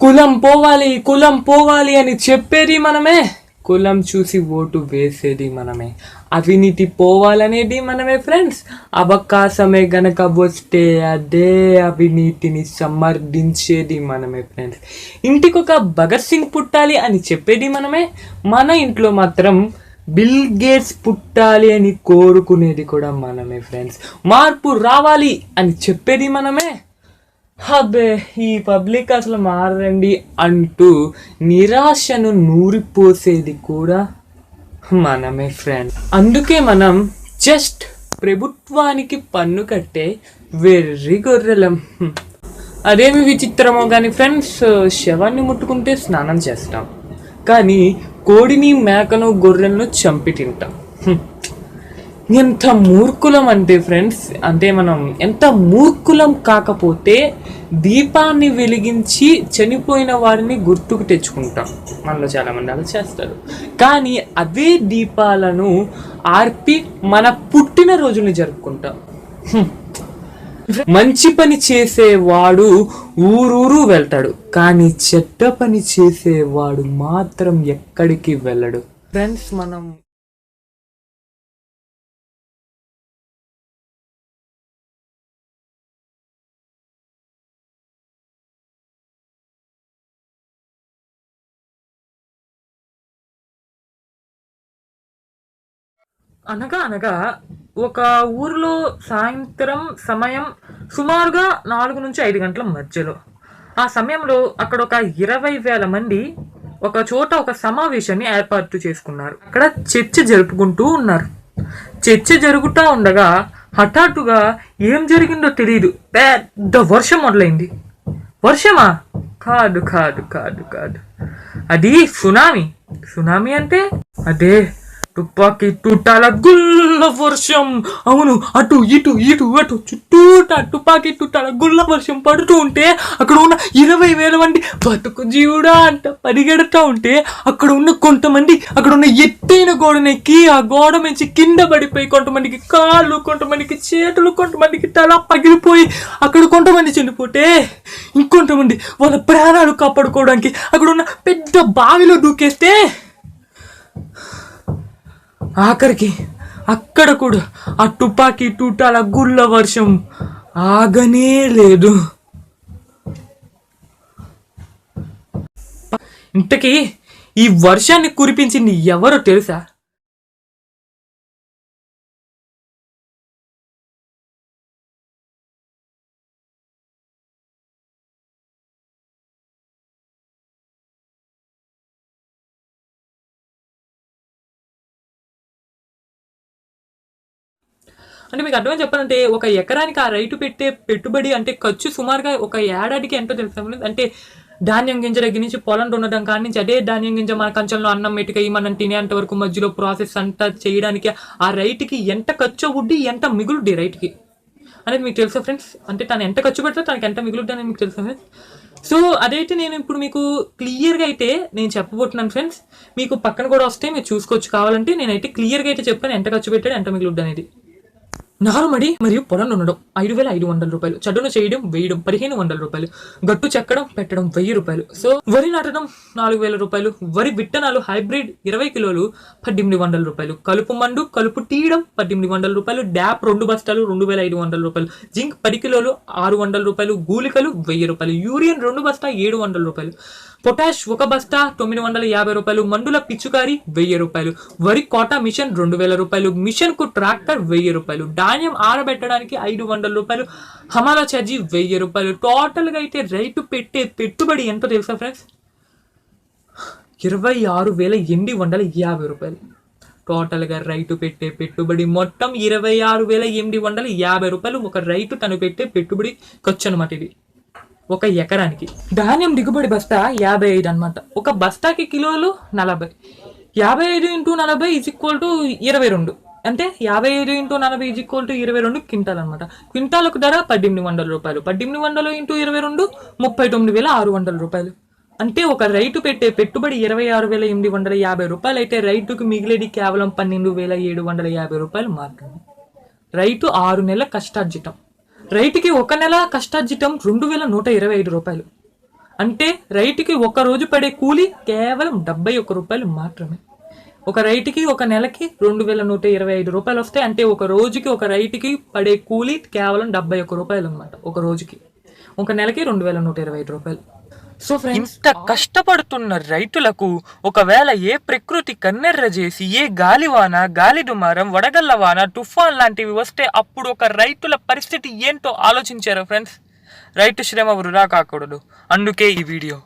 కులం పోవాలి కులం పోవాలి అని చెప్పేది మనమే. కులం చూసి ఓటు వేసేది మనమే. అవినీతి పోవాలనేది మనమే ఫ్రెండ్స్ అవకాశమే గనక వస్తే అదే అవినీతిని సమర్థించేది మనమే ఫ్రెండ్స్ ఇంటికి ఒక భగత్ సింగ్ పుట్టాలి అని చెప్పేది మనమే. మన ఇంట్లో మాత్రం బిల్ గేట్స్ పుట్టాలి అని కోరుకునేది కూడా మనమే ఫ్రెండ్స్ మార్పు రావాలి అని చెప్పేది మనమే. అబ్బే ఈ పబ్లిక్ అసలు మారండి అంటూ నిరాశను నూరిపోసేది కూడా మనమే ఫ్రెండ్ అందుకే మనం జస్ట్ ప్రభుత్వానికి పన్ను కట్టే వెర్రి గొర్రెలం. అదేమి విచిత్రమో కానీ ఫ్రెండ్స్ శవాన్ని ముట్టుకుంటే స్నానం చేస్తాం. కానీ కోడిని మేకను గొర్రెలను చంపి తింటాం. ఎంత మూర్ఖులం అంటే ఫ్రెండ్స్ అంటే మనం ఎంత మూర్ఖులం కాకపోతే దీపాన్ని వెలిగించి చనిపోయిన వారిని గుర్తుకు తెచ్చుకుంటాం. మనలో చాలామంది అలా చేస్తారు. కానీ అదే దీపాలను ఆర్పి మన పుట్టినరోజుని జరుపుకుంటాం. మంచి పని చేసేవాడు ఊరూరు వెళ్తాడు. కానీ చెడ్డ పని చేసేవాడు మాత్రం ఎక్కడికి వెళ్ళడు. ఫ్రెండ్స్ మనం అనగా అనగా ఒక ఊరిలో సాయంత్రం సమయం సుమారుగా నాలుగు నుంచి ఐదు గంటల మధ్యలో. ఆ సమయంలో అక్కడ ఒక ఇరవై వేల మంది ఒక చోట ఒక సమావేశాన్ని ఏర్పాటు చేసుకున్నారు. అక్కడ చర్చ జరుపుకుంటూ ఉన్నారు. చర్చ జరుగుతూ ఉండగా హఠాత్తుగా ఏం జరిగిందో తెలియదు పెద్ద వర్షం మొదలైంది. వర్షమా? కాదు కాదు కాదు కాదు. అది సునామీ. సునామీ అంటే అదే తుపాకి తుటాల గుల్ల వర్షం. అవును అటు ఇటు ఇటు అటు చుట్టూట తుపాకీ తుటాల గుల్ల వర్షం పడుతూ ఉంటే అక్కడ ఉన్న ఇరవై వేల మంది బతుకు జీవుడా అంట పరిగెడుతూ ఉంటే అక్కడ ఉన్న కొంతమంది అక్కడ ఉన్న ఎత్తైన గోడనెక్కి ఆ గోడ నుంచి కింద పడిపోయి కొంతమందికి కాళ్ళు కొంతమందికి చేతులు కొంతమందికి తల పగిలిపోయి అక్కడ కొంతమంది చనిపోతే ఇంకొంతమంది వాళ్ళ ప్రాణాలు కాపాడుకోవడానికి అక్కడ ఉన్న పెద్ద బావిలో దూకేస్తే ఆఖరికి అక్కడ కూడా ఆ తుపాకీ తూటాల గుళ్ళ వర్షం ఆగనే లేదు. ఇంతకీ ఈ వర్షాన్ని కురిపించింది ఎవరో తెలుసా? అంటే మీకు అర్థం చెప్పాలంటే ఒక ఎకరానికి ఆ రైతు పెట్టే పెట్టుబడి అంటే ఖర్చు సుమారుగా ఒక ఏడాదికి ఎంతో తెలుసా. అంటే ధాన్యం గింజ దగ్గర నుంచి పొలం దున్నడం కాడి నుంచి అదే ధాన్యం గింజ మన కంచంలో అన్నం మెటుకై మనం తినేంత వరకు మధ్యలో ప్రాసెస్ అంతా చేయడానికి ఆ రైతుకి ఎంత ఖర్చు అవుద్ది ఎంత మిగులుద్ది రైతుకి? అనేది మీకు తెలుసా ఫ్రెండ్స్? అంటే తను ఎంత ఖర్చు పెడతా తనకి ఎంత మిగులుద్ది అనేది మీకు తెలుసా ఫ్రెండ్స్? సో అదైతే నేను ఇప్పుడు మీకు క్లియర్గా అయితే నేను చెప్పబోతున్నాను ఫ్రెండ్స్. మీకు పక్కన కూడా వస్తే మీరు చూసుకోవచ్చు. కావాలంటే నేనైతే క్లియర్గా అయితే చెప్పాను ఎంత ఖర్చు పెట్టాడు ఎంత మిగులుద్ది అనేది. నారుమడి మరియు పొలం ఉండడం ఐదు వేల ఐదు వందల రూపాయలు. చదును చేయడం వేయడం పదిహేను వందల రూపాయలు. గట్టు చెక్కడం పెట్టడం వెయ్యి రూపాయలు. సో వరి నాటడం నాలుగు వేల రూపాయలు. వరి విత్తనాలు హైబ్రిడ్ ఇరవై కిలోలు పద్దెనిమిది వందల రూపాయలు. కలుపు మండు కలుపు తీయడం పద్దెనిమిది వందల రూపాయలు. డ్యాప్ రెండు బస్తాలు రెండు వేల ఐదు వందల రూపాయలు. జింక్ పది కిలోలు ఆరు వందల రూపాయలు. గూలికలు వెయ్యి రూపాయలు. యూరియన్ రెండు బస్తా ఏడు వందల రూపాయలు. పొటాష్ ఒక బస్తా తొమ్మిది వందల యాభై రూపాయలు మండుల పిచ్చుకారి వెయ్యి రూపాయలు. వరి కోటా మిషన్ రెండు వేల రూపాయలు. మిషన్కు ట్రాక్టర్ వెయ్యి రూపాయలు. ధాన్యం ఆరబెట్టడానికి ఐదు వందల రూపాయలు. హమాలా ఛార్జీ వెయ్యి రూపాయలు. టోటల్గా అయితే రైతు పెట్టే పెట్టుబడి ఎంతో తెలుసా ఫ్రెండ్స్? ఇరవై ఆరు వేల ఎనిమిది వందల యాభై రూపాయలు. టోటల్గా రైతు పెట్టే పెట్టుబడి మొత్తం ఇరవై ఆరు వేల ఎనిమిది వందల యాభై రూపాయలు. ఒక రైతు తను పెట్టే పెట్టుబడి ఖర్చు అనమాట ఇది. ఒక ఎకరానికి. ధాన్యం దిగుబడి బస్తా యాభై ఐదు అనమాట ఒక బస్తాకి కిలోలు నలభై. యాభై ఐదు ఇంటూ నలభై ఈజ్ ఈక్వల్ టు ఇరవై రెండు. అంటే యాభై ఐదు ఇంటూ నలభై ఈజ్ ఈక్వల్ టు ఇరవై రెండు క్వింటాల్ అనమాట క్వింటాలకు ధర పద్దెనిమిది వందల రూపాయలు. పద్దెనిమిది వందలు ఇంటూ ఇరవై రెండు ముప్పై తొమ్మిది వేల ఆరు వందల రూపాయలు. అంటే ఒక రైతు పెట్టే పెట్టుబడి ఇరవై ఆరు వేల ఎనిమిది వందల యాభై రూపాయలు. అయితే రైతుకు మిగిలేది కేవలం పన్నెండు వేల ఏడు వందల యాభై రూపాయలు మాత్రమే. రైతు ఆరు నెలల కష్టార్జితం. రైతుకి ఒక నెల కష్టార్జితం రెండు వేల నూట ఇరవై ఐదు రూపాయలు. అంటే రైతుకి ఒక రోజు పడే కూలి కేవలం డెబ్బై ఒక్క రూపాయలు మాత్రమే. ఒక రైతుకి ఒక నెలకి రెండు వేల నూట ఇరవై ఐదు రూపాయలు వస్తాయి. అంటే ఒక రోజుకి ఒక రైతుకి పడే కూలి కేవలం డెబ్బై ఒక్క రూపాయలు అనమాట ఒక రోజుకి. ఒక నెలకి రెండు వేల నూట ఇరవై ఐదు రూపాయలు. సో ఇంత కష్టపడుతున్న రైతులకు ఒకవేళ ఏ ప్రకృతి కన్నెర్ర చేసి ఏ గాలివాన గాలి దుమారం వడగళ్ళ వాన తుఫాన్ లాంటివి వస్తే అప్పుడు ఒక రైతుల పరిస్థితి ఏంటో ఆలోచించారా ఫ్రెండ్స్ రైతు శ్రమ వృధా కాకూడదు. అందుకే ఈ వీడియో.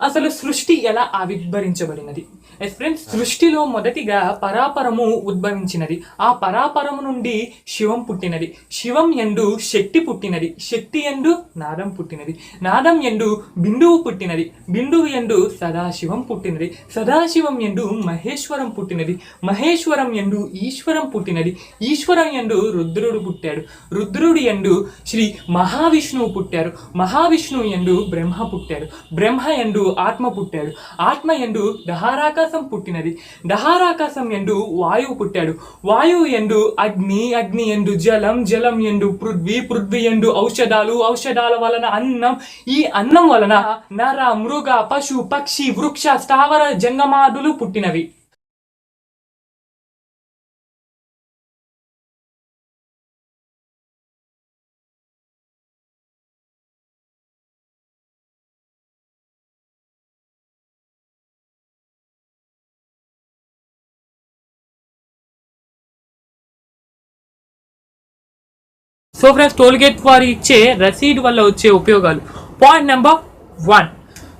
అసలు సృష్టి ఎలా ఆవిర్భవించబడినది? ఎస్ ఫ్రెండ్స్ సృష్టిలో మొదటిగా పరాపరము ఉద్భవించినది. ఆ పరాపరము నుండి శివం పుట్టినది. శివం ఎందు శక్తి పుట్టినది. శక్తి ఎందు నాదం పుట్టినది. నాదం ఎందు బిందువు పుట్టినది. బిందువు ఎందు సదాశివం పుట్టినది. సదాశివం ఎందు మహేశ్వరం పుట్టినది. మహేశ్వరం ఎందు ఈశ్వరం పుట్టినది. ఈశ్వరం ఎందు రుద్రుడు పుట్టాడు. రుద్రుడు ఎందు శ్రీ మహావిష్ణువు పుట్టారు. మహావిష్ణువు ఎందు బ్రహ్మ పుట్టాడు. బ్రహ్మ ఎందు ఆత్మ పుట్టాడు. ఆత్మ ఎందు ఆకాశం పుట్టినది. దహారాకాశం ఎందు వాయువు పుట్టాడు. వాయువు ఎందు అగ్ని అగ్ని ఎందు జలం జలం ఎందు పృథ్వీ పృథ్వీ ఎందు ఔషధాలు ఔషధాల వలన అన్నం. ఈ అన్నం వలన నర మృగ పశు పక్షి వృక్ష స్థావర జంగమాదులు పుట్టినవి. సో ఫ్రెండ్స్ టోల్గేట్ వారు ఇచ్చే రసీడ్ వల్ల వచ్చే ఉపయోగాలు. Point number one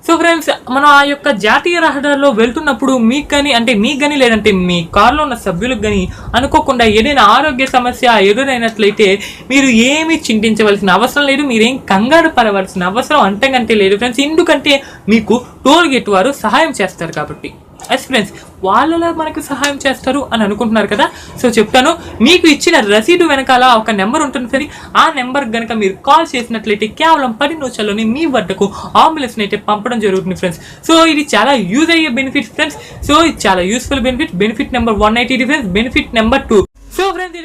so friends మనం ఆ యొక్క జాతీయ రహదారిలో వెళ్తున్నప్పుడు మీకు కానీ అంటే మీకు కానీ లేదంటే మీ కారులో ఉన్న సభ్యులకు కానీ అనుకోకుండా ఏదైనా ఆరోగ్య సమస్య ఎదురైనట్లయితే మీరు ఏమీ చింతించవలసిన అవసరం లేదు మీరేం కంగారు పడవలసిన అవసరం అంతకంటే లేదు. ఫ్రెండ్స్ ఎందుకంటే మీకు టోల్ గేట్ వారు సహాయం చేస్తారు కాబట్టి. ఎస్ ఫ్రెండ్స్ వాళ్ళలా మనకు సహాయం చేస్తారు అని అనుకుంటున్నారు కదా? సో చెప్తాను మీకు ఇచ్చిన రసీదు వెనకాల ఒక నెంబర్ ఉంటుంది సరే ఆ నెంబర్ కనుక మీరు కాల్ చేసినట్లయితే కేవలం పది నిమిషాల్లోనే మీ వద్దకు అంబులెన్స్ని అయితే పంపడం జరుగుతుంది ఫ్రెండ్స్ సో ఇది చాలా యూజ్ అయ్యే బెనిఫిట్ ఫ్రెండ్స్ సో ఇది చాలా useful benefit benefit number one eighty friends benefit number two so friends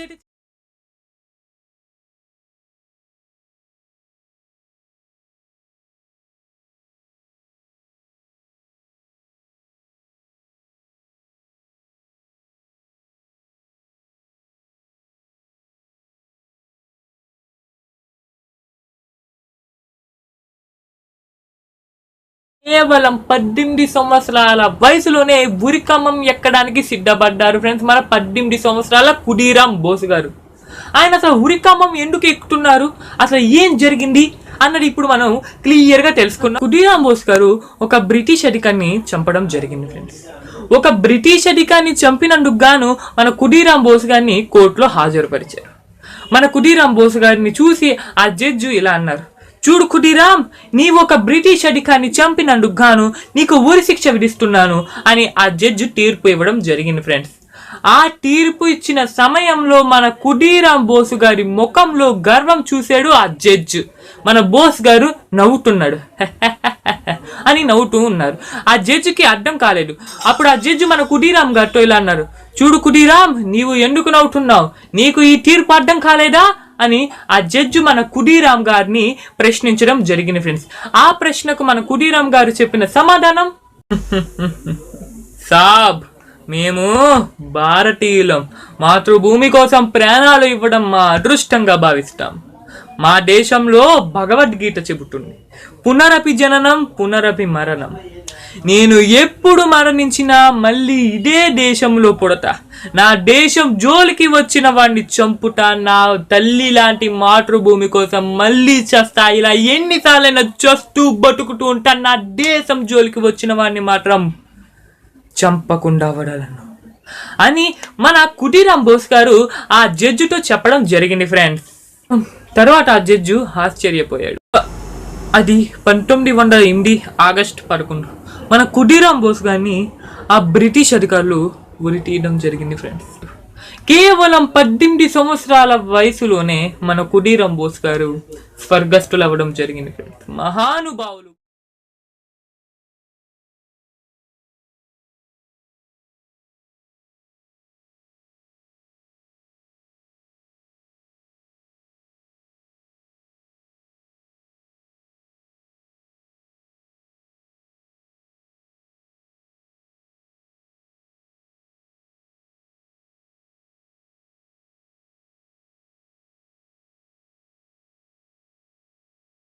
కేవలం పద్దెనిమిది సంవత్సరాల వయసులోనే ఉరికమ్మం ఎక్కడానికి సిద్ధపడ్డారు ఫ్రెండ్స్. మన పద్దెనిమిది సంవత్సరాల కుడీరాం బోస్ గారు. ఆయన అసలు ఉరికమ్మం ఎందుకు ఎక్కుతున్నారు? అసలు ఏం జరిగింది? అన్నది ఇప్పుడు మనం క్లియర్గా తెలుసుకున్నాం కుడీరాం బోస్ గారు ఒక బ్రిటిష్ అధికారిని చంపడం జరిగింది ఫ్రెండ్స్. ఒక బ్రిటిష్ అధికారిని చంపినందుకు గాను మన కుడీరాం బోస్ గారిని కోర్టులో హాజరుపరిచారు. మన కుడీరాం బోస్ గారిని చూసి ఆ జడ్జు ఇలా అన్నారు. చూడు కుటీరామ్ నీవు ఒక బ్రిటిష్ అధికారిని చంపినందుకు గాను నీకు ఊరి శిక్ష విధిస్తున్నాను అని ఆ జడ్జి తీర్పు ఇవ్వడం జరిగింది ఫ్రెండ్స్. ఆ తీర్పు ఇచ్చిన సమయంలో మన కుటీరాం బోసు గారి ముఖంలో గర్వం చూశాడు ఆ జడ్జ్. మన బోస్ గారు నవ్వుతున్నాడు. అని నవ్వుతూ ఉన్నారు. ఆ జడ్జికి అర్థం కాలేదు. అప్పుడు ఆ జడ్జి మన కుటీరాం గారితో ఇలా అన్నారు. చూడు కుటీరాం నీవు ఎందుకు నవ్వుతున్నావు? నీకు ఈ తీర్పు అర్థం కాలేదా? అని ఆ జడ్జి మన కుడీరామ్ గారిని ప్రశ్నించడం జరిగింది ఫ్రెండ్స్. ఆ ప్రశ్నకు మన కుడీరామ్ గారు చెప్పిన సమాధానం? సాబ్ మేము భారతీయులం. మాతృభూమి కోసం ప్రాణాలు ఇవ్వడం మా అదృష్టంగా భావిస్తాం. మా దేశంలో భగవద్గీత చెబుతుంది. పునరపి జననం పునరపి మరణం. నేను ఎప్పుడు మరణించినా మళ్ళీ ఇదే దేశంలో పుడతా. నా దేశం జోలికి వచ్చిన వాడిని చంపుతా నా తల్లి లాంటి మాతృభూమి కోసం మళ్ళీ చేస్తా. ఇలా ఎన్నిసార్లైనా చస్తూ బతుకుతూ ఉంటా. నా దేశం జోలికి వచ్చిన వాడిని మాత్రం చంపకుండా వడాలను. అని మన కుటీరాం బోస్ గారు ఆ జడ్జితో చెప్పడం జరిగింది ఫ్రెండ్స్. తర్వాత ఆ జడ్జు ఆశ్చర్యపోయాడు. అది పంతొమ్మిది వందల ఎనిమిది ఆగస్ట్ పదకొండు. మన కుటీరాం బోస్ గారిని ఆ బ్రిటిష్ అధికారులు ఉరి తీయడం జరిగింది ఫ్రెండ్స్ కేవలం పద్దెనిమిది సంవత్సరాల వయసులోనే మన కుటీరం బోస్ గారు స్వర్గస్థులు అవ్వడం జరిగింది ఫ్రెండ్స్ మహానుభావులు